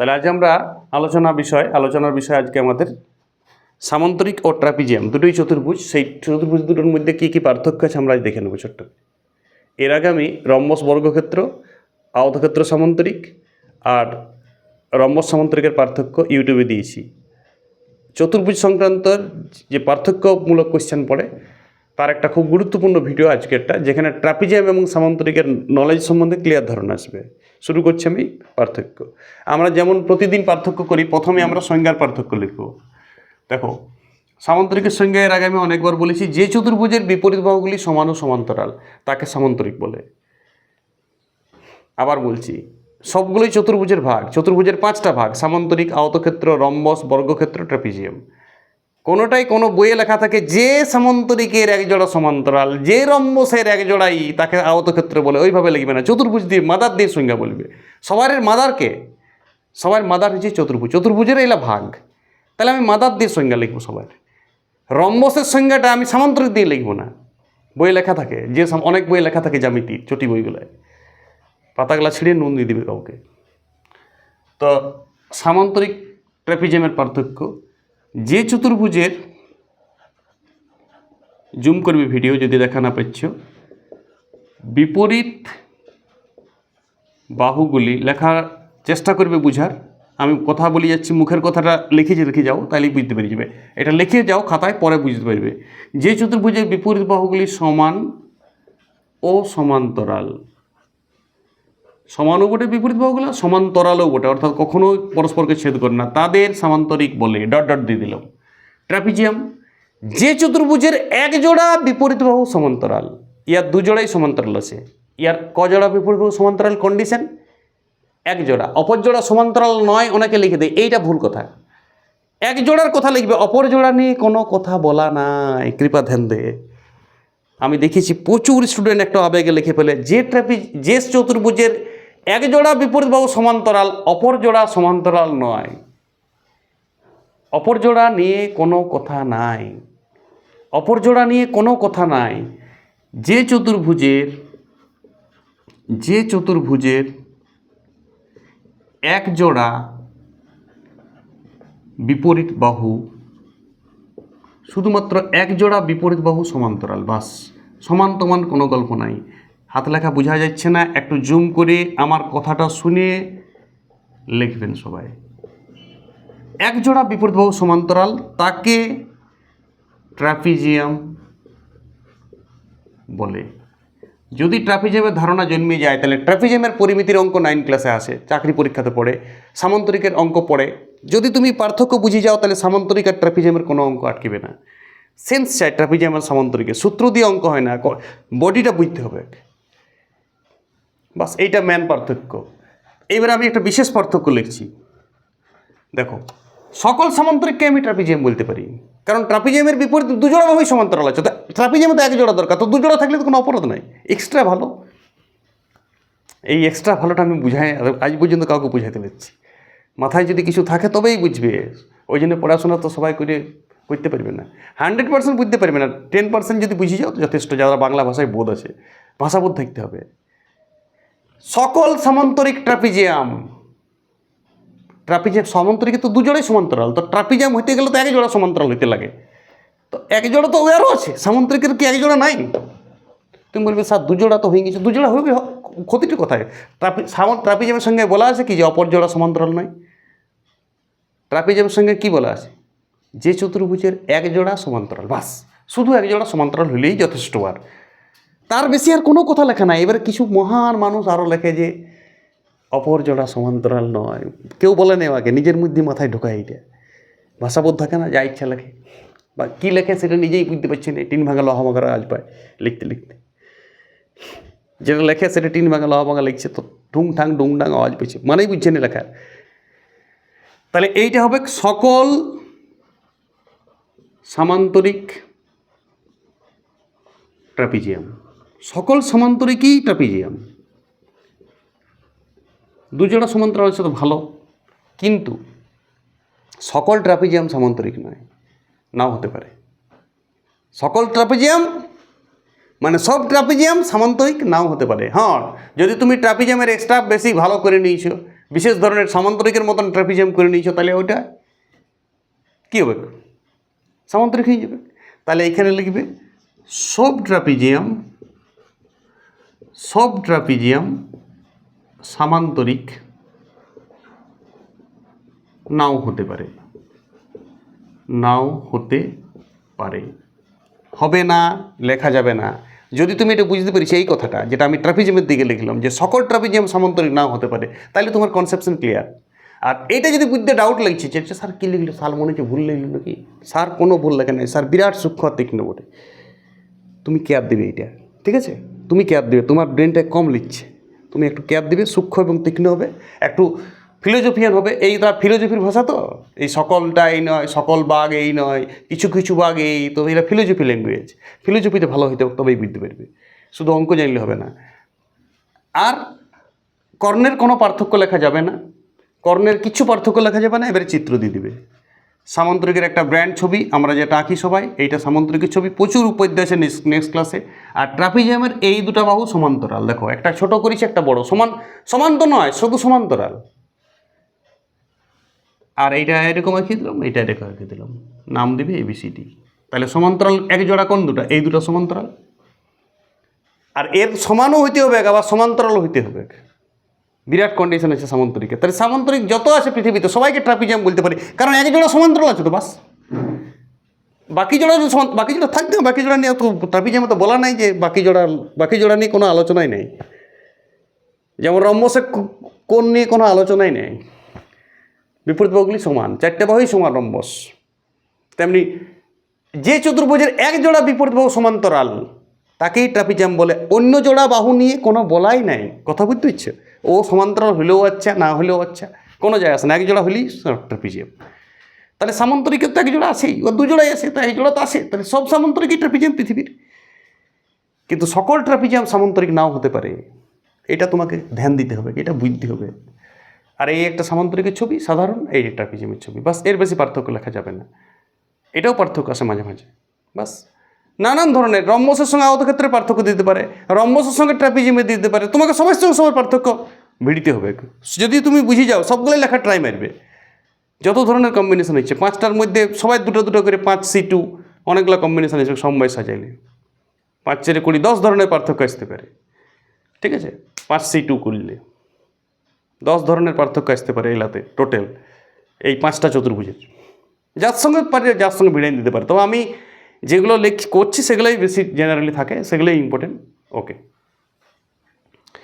তাহলে আজ আমরা আলোচনা বিষয়, আলোচনার বিষয় আজকে আমাদের সামন্তরিক ও ট্রাপিজিয়াম, দুটোই চতুর্ভুজ। সেই চতুর্ভুজ দুটোর মধ্যে কী কী পার্থক্য আছে আমরা আজ দেখে নেব ছোট্ট। এর আগে আমি রম্বস বর্গক্ষেত্র আওতক্ষেত্র সামন্তরিক আর রম্বস সামন্তরিকের পার্থক্য ইউটিউবে দিয়েছি। চতুর্ভুজ সংক্রান্ত যে পার্থক্যমূলক কোশ্চেন পড়ে তার একটা খুব গুরুত্বপূর্ণ ভিডিও আজকেরটা, যেখানে ট্রাপিজিয়াম এবং সামান্তরিকের নলেজ সম্বন্ধে ক্লিয়ার ধারণা আসবে। শুরু করছি আমি পার্থক্য। আমরা যেমন প্রতিদিন পার্থক্য করি, প্রথমে আমরা সংজ্ঞার পার্থক্য লিখব। দেখো, সামান্তরিকের সংজ্ঞা এর আগে আমি অনেকবার বলেছি, যে চতুর্ভুজের বিপরীত বাহুগুলি সমান ও সমান্তরাল, তাকে সামান্তরিক বলে। আবার বলছি, সবগুলোই চতুর্ভুজের ভাগ, চতুর্ভুজের পাঁচটা ভাগ, সামান্তরিক, আয়তক্ষেত্র, রম্বস, বর্গক্ষেত্র, ট্রাপিজিয়াম। কোনোটাই কোনো বইয়ে লেখা থাকে, যে সামান্তরিকের একজোড়া সমান্তরাল, যে রম্বসের একজোড়াই তাকে আয়তক্ষেত্র বলে ওইভাবে লিখবে না। চতুর্ভুজ দিয়ে মাদার দিয়ে সংজ্ঞা বলবে। সবার মাদারকে সবার মাদার হচ্ছে চতুর্ভুজ। চতুর্ভুজের এলা ভাগ। তাহলে আমি মাদার দিয়ে সংজ্ঞা লিখব সবার। রম্বসের সংজ্ঞাটা আমি সামান্তরিক দিয়ে লিখব না। বই লেখা থাকে, যে অনেক বই লেখা থাকে জ্যামিতি, চটি বইগুলোয়। পাতাগুলা ছিঁড়ে নুন দিয়ে দিবে কাউকে। তো সামান্তরিক ট্র্যাপিজিয়ামের পার্থক্য যে চতুর্ভুজের জুম করবে ভিডিও যদি দেখা না পাচ্ছ, বিপরীত বাহুগুলি লেখার চেষ্টা করবে বুঝার। আমি কথা বলি যাচ্ছি, মুখের কথাটা লিখে যে লিখে যাও তাহলেই বুঝতে পেরে যাবে। এটা লিখে যাও, খাতায়, পরে বুঝতে পারবে। যে চতুর্ভুজের বিপরীত বাহুগুলি সমান ও সমান্তরাল। সমানও বটে বিপরীত বাহুগুলো সমান্তরালও বটে, অর্থাৎ কখনো পরস্পরকে ছেদ করে না। তাদের সামান্তরিক বলে ডট ডট দিয়ে দিলাম। ট্রাপিজিয়াম, যে চতুর্ভুজের এক জোড়া বিপরীত বাহু সমান্তরাল, ইয়ার দু জোড়াই সমান্তরাল আছে। ইয়ার ক জোড়া বিপরীত বাহু সমান্তরাল কন্ডিশন এক জোড়া। অপর জোড়া সমান্তরাল নয় অনেকে লিখে দেয় এইটা ভুল কথা। এক জোড়ার কথা লিখবে, অপর জোড়া নিয়ে কোনো কথা বলা নাই, কৃপা ধ্যান দে। আমি দেখেছি প্রচুর স্টুডেন্ট একটা আবেগে লিখে ফেলে, যে ট্রাপি, যে চতুর্ভুজের এক জোড়া বিপরীত বাহু সমান্তরাল, অপর জোড়া সমান্তরাল নয়। অপর জোড়া নিয়ে কোনো কথা নাই। অপর জোড়া নিয়ে কোনো কথা নাই। যে চতুর্ভুজের যে চতুর্ভুজের এক জোড়া বিপরীত বাহু, শুধুমাত্র এক জোড়া বিপরীত বাহু সমান্তরাল, বাস। সমান তমান কোনো গল্প নাই। হাত লেখা বোঝা যাচ্ছে না, একটু জুম করে আমার কথাটা শুনে লিখবেন সবাই। এক জোড়া বিপরীত বাহু সমান্তরাল, তাকে ট্রাপিজিয়াম বলে। যদি ট্রাপিজিয়ামের ধারণা জন্মে যায়, তাহলে ট্রাপিজিয়ামের পরিমিতির অঙ্ক নাইন ক্লাসে আসে, চাকরি পরীক্ষাতে পড়ে, সামান্তরিকের অঙ্ক পড়ে। যদি তুমি পার্থক্য বুঝে যাও, তাহলে সামান্তরিক আর ট্রাপিজিয়ামের কোনো অঙ্ক আটকেবে না। সেন্স চাই ট্রাপিজিয়াম আর সামান্তরিকের, সূত্র দিয়ে অঙ্ক হয় না বডিটা বুঝতে হবে। বাস, এইটা ম্যান পার্থক্য। এইবার আমি একটা বিশেষ পার্থক্য লিখছি। দেখো, সকল সামান্তরিককে আমি ট্রাপিজিয়াম বলতে পারি। কারণ ট্রাপিজিয়ামের বিপরীত দুজোড়া ভাবেই সমান্তরাল আছে। ট্রাপিজিয়ামে তো এক জোড়া দরকার। তো দুজোড়া থাকলে তো কোনো অপরাধ নাই। এক্সট্রা ভালো। এই এক্সট্রা ভালোটা আমি বুঝাই, আজ পর্যন্ত কাউকে বুঝাইতে পারছি। মাথায় যদি কিছু থাকে তবেই বুঝবে। ওই জন্য পড়াশোনা তো সবাই করে, করতে পারবে না। হান্ড্রেড পার্সেন্ট বুঝতে পারবে না। টেন পার্সেন্ট যদি বুঝে যাও যথেষ্ট। যারা বাংলা ভাষায় বোধ আছে, ভাষাবোধ থাকতে হবে। সকল সামান্তরিক ট্রাপিজিয়াম। ট্রাপিজিয়াম সমান্তরিকে তো দুজোড়াই সমান্তরাল, তো ট্রাপিজিয়াম হইতে গেলে তো এক জোড়া সমান্তরাল হইতে লাগে। তো এক জোড়া তো ওয়ারও আছে, সামান্তরিকের কি এক জোড়া নাই? তুমি বলবে, স্যার দুজোড়া তো হয়ে গেছে দুজোড়া হবে ক্ষতিটা কোথায়? ট্রাপি সামন ট্রাপিজিয়ামের সঙ্গে বলা আছে কি যে অপর জোড়া সমান্তরাল নয় ট্রাপিজিয়ামের সঙ্গে কি বলা আছে? যে চতুর্ভুজের এক জোড়া সমান্তরাল, বাস। শুধু এক জোড়া সমান্তরাল হলেই যথেষ্ট আর। তার বেশি আর কোনো কথা লেখা নাই। এবারে কিছু মহান মানুষ আরও লেখে যে অপর জোড়া সমান্তরাল নয়। কেউ বলে নেই আগে নিজের মধ্যে মাথায় ঢোকায় এইটা ভাষাবোধ থাকে না, যা ইচ্ছা লেখে। বা কী লেখে সেটা নিজেই বুঝতে পারছি না। টিন ভাঙা লোহা ভাঙার আজ পায় লিখতে লিখতে। যেটা লেখে সেটা টিন ভাঙা লোহা ভাঙা লিখছে তো ঠুং ঠাং ডুং ডাং আওয়াজ পেয়েছে। মানেই বুঝছে না লেখার। তাহলে এইটা হবে সকল সামান্তরিক ট্রাপিজিয়াম সকল সামান্তরিকই ট্রাপিজিয়াম। দুজোড়া সমান্তরাল তো ভালো, কিন্তু সকল ট্রাপিজিয়াম সামান্তরিক নয়, নাও হতে পারে। সকল ট্রাপিজিয়াম মানে সব ট্রাপিজিয়াম সামান্তরিক নাও হতে পারে। হ্যাঁ যদি তুমি ট্রাপিজিয়ামের এক্সট্রা বেশি ভালো করে নিয়েছো, বিশেষ ধরনের সামান্তরিকের মতন ট্রাপিজিয়াম করে নিয়েছো, তাহলে ওইটা কী হবে? সামান্তরিক হয়ে যাবে। তাহলে এখানে লিখবে, সব ট্রাপিজিয়াম সব ট্রাপিজিয়াম সামান্তরিক নাও হতে পারে। নাও হতে পারে। হবে না, লেখা যাবে না। যদি তুমি এটা বুঝতে পারিস এই কথাটা, যেটা আমি ট্রাফিজিয়ামের দিকে লিখলাম, যে সকল ট্রাফিজিয়াম সামান্তরিক নাও হতে পারে, তাহলে তোমার কনসেপশন ক্লিয়ার আর এটা যদি বুঝতে ডাউট লাগছে, যে স্যার কী লিখলো, স্যার মনে হচ্ছে ভুল লিখলো নাকি? স্যার কোনো ভুল লেখে নাই, স্যার বিরাট সূক্ষ্ম তীক্ষ্ণ বটে। তুমি কেয়ার দেবে এইটা ঠিক আছে? তুমি কেয়ার দেবে, তোমার ব্রেনটা কম লিখছে। তুমি একটু কেয়ার দিবে, সূক্ষ্ম এবং তীক্ষ্ণ হবে, একটু ফিলোজফিয়ান হবে, এই তার ফিলোজফির ভাষা তো? এই সকলটা এই নয়, সকল বাঘ এই নয়, কিছু কিছু বাঘ এই, তো এটা ফিলোজফি ল্যাঙ্গুয়েজ ফিলোজফিতে ভালো হইতে তবেই বুঝতে পারবে। শুধু অঙ্ক জানলে হবে না। আর কর্ণের কোনো পার্থক্য লেখা যাবে না। কর্ণের কিছু পার্থক্য লেখা যাবে না, এবারে চিত্র দিয়ে দিবে। সামন্তরিকের একটা ব্র্যান্ড ছবি, আমরা যেটা আঁকি সবাই, এইটা সামন্তরিকের ছবি, প্রচুর উপদ্য আছে নেক্সট ক্লাসে আর ট্রাপিজিয়ামের এই দুটো বাহু সমান্তরাল, দেখো, একটা ছোট করেছি, একটা বড়। সমান সমান তো নয়, শুধু সমান্তরাল। আর এইটা এরকম আঁকিয়ে দিলাম, এইটা এরকম আঁকিয়ে দিলাম। নাম দিবি এবিসিডি তাহলে সমান্তরাল, এক জোড়া কোন দুটা, এই দুটো সমান্তরাল। আর এর সমানও হইতে হবে, আবার সমান্তরাল হইতে হবে। বিরাট কন্ডিশন আছে সামন্তরিকে তাহলে সামন্তরিক যত আছে পৃথিবীতে, সবাইকে ট্রাপিজিয়াম বলতে পারি। কারণ এক জোড়া সমান্তরাল আছে তো, বাস। বাকি জোড়া বাকি জোড়া থাকতে বাকি জোড়া নিয়ে তো ট্রাপিজিয়ামে তো বলা নাই যে বাকি জোড়া বাকি জোড়া নিয়ে কোনো আলোচনাই নেই। যেমন রম্বসে কোন নিয়ে কোনো আলোচনাই নেই। বিপরীত বাহুগুলি সমান, চারটে বাহুই সমান রম্বস। তেমনি যে চতুর্ভুজের এক জোড়া বিপরীত বাহু সমান্তরাল তাকেই ট্রাপিজাম বলে। অন্য জোড়া বাহু নিয়ে কোনো বলাই নাই। কথা বুঝতে ইচ্ছে ও সমান্তরাল হলেও আচ্ছা না হলেও আচ্ছা কোনো যায় আসে না। এক জোড়া হলেই ট্রাপিজিয়াম তাহলে সামন্তরিকের তো এক জোড়া ও দু জোড়াই আছে, তা এক জোড়া তো আসে তাহলে সব সামন্তরিকই ট্রাপিজিয়াম পৃথিবীর। কিন্তু সকল ট্রাপিজিয়াম সামন্তরিক নাও হতে পারে। এটা তোমাকে ধ্যান দিতে হবে, এটা বুঝতে হবে। আর এই একটা সামান্তরিকের ছবি, সাধারণ, এই ট্রাপিজিয়ামের ছবি, বাসের বেশি পার্থক্য লেখা যাবে না। এটাও পার্থক্য আসে মাঝে মাঝে। বাস নানান ধরনের, রম্বসের সঙ্গে আহত ক্ষেত্রে পার্থক্য দিতে পারে, রম্বসের সঙ্গে ট্রাপিজিমে দিতে পারে, তোমাকে সবার সঙ্গে সবার পার্থক্য ভিড়িতে হবে। যদি তুমি বুঝে যাও, সবগুলোই লেখা ট্রাই মারবে। যত ধরনের কম্বিনেশন হচ্ছে, পাঁচটার মধ্যে সবাই দুটো দুটো করে পাঁচ, সি টু অনেকগুলো কম্বিনেশন আছে সমবায় সাজাইলে পাঁচ চারে কুড়ি, দশ ধরনের পার্থক্য আসতে পারে। ঠিক আছে? পাঁচ, সি টু করলে। দশ ধরনের পার্থক্য আসতে পারে এলাতে টোটাল এই পাঁচটা চতুর্ভুজের। যার সঙ্গে পারে, যার সঙ্গে ভিড়াই দিতে পারে। তবে আমি যেগুলো লেখ করছি সেগুলোই বেশি জেনারেলি থাকে সেগুলোই ইম্পর্টেন্ট ওকে